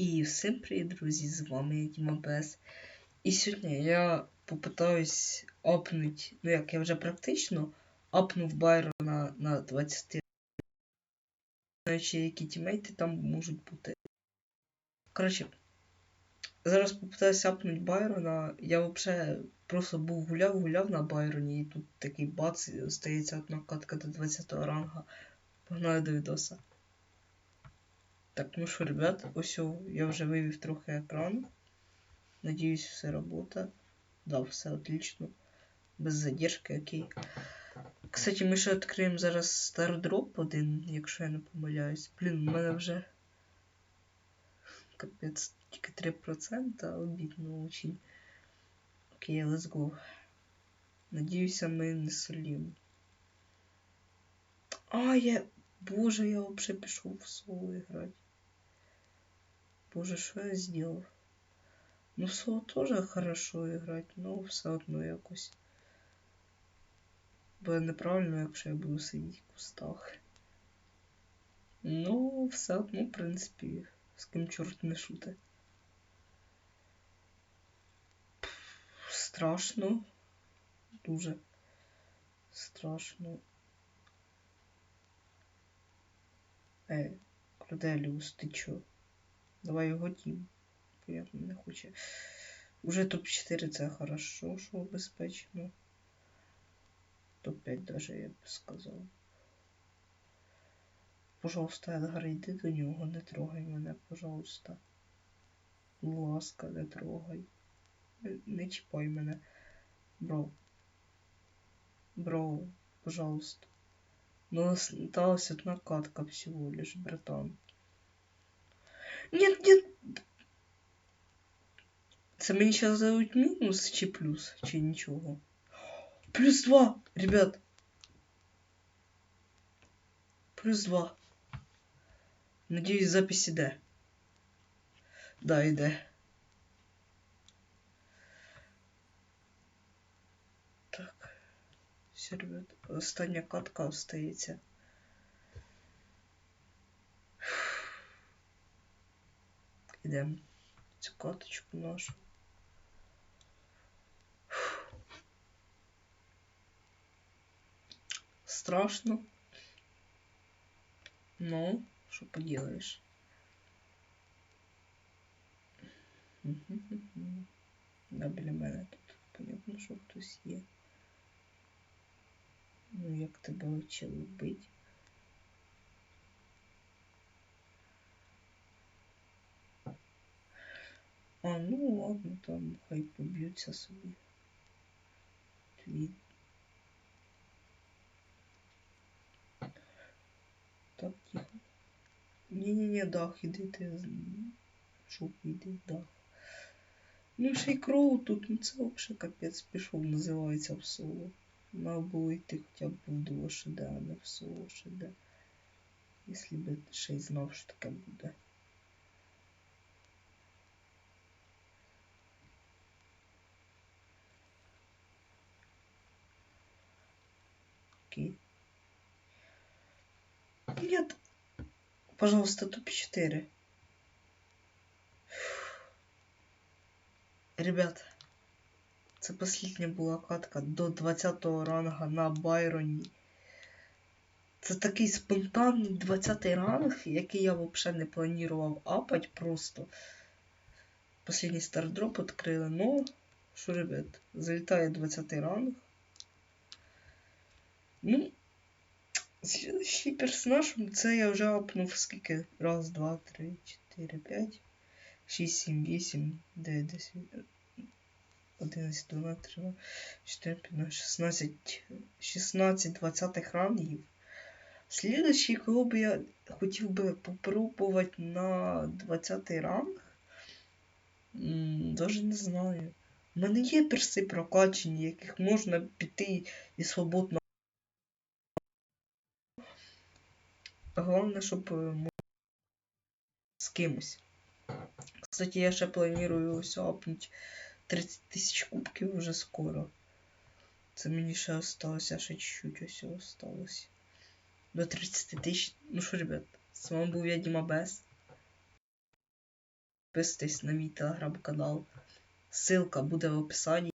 І всім привіт, друзі! З вами Діма Бес. І сьогодні я попитаюсь апнуть, ну як я вже практично апнув Байрона на 20. Знаючи, які тімейти там можуть бути. Коротше, зараз попитаюся апнуть Байрона. Я взагалі просто був гуляв, гуляв на Байроні, і тут такий бац, стається одна катка до 20 ранга. Погнали до відоса. Так, ну що, ребят, ось я вже вивів трохи екран. Надіюсь, все робота. Да, все отлично. Без задержки, окей. Кстати, ми ще відкриємо зараз стардроп один, якщо я не помиляюсь. Блін, у мене вже капець, тільки 3%, обідно очень. Окей, let's go. Надіюся, ми не солім. А, я... Боже, я вообще пішов в соло играть. Боже, що я сделал? Ну, в соло тоже хорошо играть, но все одно якось. Буде неправильно, якщо я буду сидіти в кустах. Ну, все одно, в принципі, з ким чорт не шути. Страшно. Дуже страшно. Ей, Корделіус, ти чо? Давай його тім. Понятно, не хоче. Уже топ-4 це хорошо, що безпечно. Топ-5 даже я б сказав. Пожалуйста, Едгар, йди до нього, не трогай мене, пожалуйста. Ласка, не трогай. Не, чіпай мене. Бро. Бро, пожалуйста. Но осталась одна катка всего лишь, братан. Нет, нет. Це мені сейчас дадуть мінус чи плюс, чи нічого. Плюс два, ребят. Плюс два. Надіюсь, запись іде. Да, іде. Так. Все, ребят, остання катка остається. Ідемо цю каточку нашу. Страшно. Ну, що поделаешь? Да, біля мене тут. Понятно, що хтось є. Ну, як тебе вчили бить. А, ну ладно, там хай поб'ються собі. Твій. Так, тихо. Не-не-не, дах, іди ти. Шуп, іди, дах. Ну, ще й кроу тут, ну це взагалі капець пішов, називається в соло. Надо було йти хоча б в дуо ШД, а не в соло ШД. Якщо б ще й знав, що таке буде. Окей. Нет. Пожалуйста, топ-4. Ребят, це последня була катка до 20 ранга на Байроні. Це такий спонтанний 20 ранг, який я взагалі не планував апать просто. Последній стардроп відкрили, ну, що, ребят, залітає 20 ранг. Ну, Следующий персонаж, це я вже апнув скільки? Раз, два, три, чотири, п'ять, шість, сім, вісім, дев'ять, десять, одинадцять, дванадцять, тринадцять, чотири, п'ятнадцять, шістнадцять, шістнадцять, двадцятих рангів. Следующий, кого б я хотів би попробувати на 20 ранг, даже не знаю. У мене є перси прокачені, яких можна піти і свободно Головне, щоб е, з кимось. Кстати, я ще планую апнути 30 тисяч кубків вже скоро. Це мені ще осталося, ще чуть-чуть ось осталось. До 30 тисяч. Ну що, ребят, з вами був я Діма Бес. підписуйтесь на мій телеграм-канал. Ссылка буде в описанні.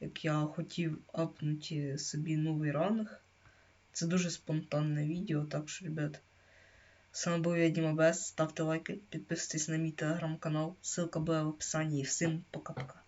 Як я хотів апнути собі новий ранг. Це дуже спонтанне відео, так що, ребят. З вами був я Діма Бес. Ставте лайки, підписуйтесь на мій телеграм-канал. Ссылка буде в описанні. І всім пока-пока.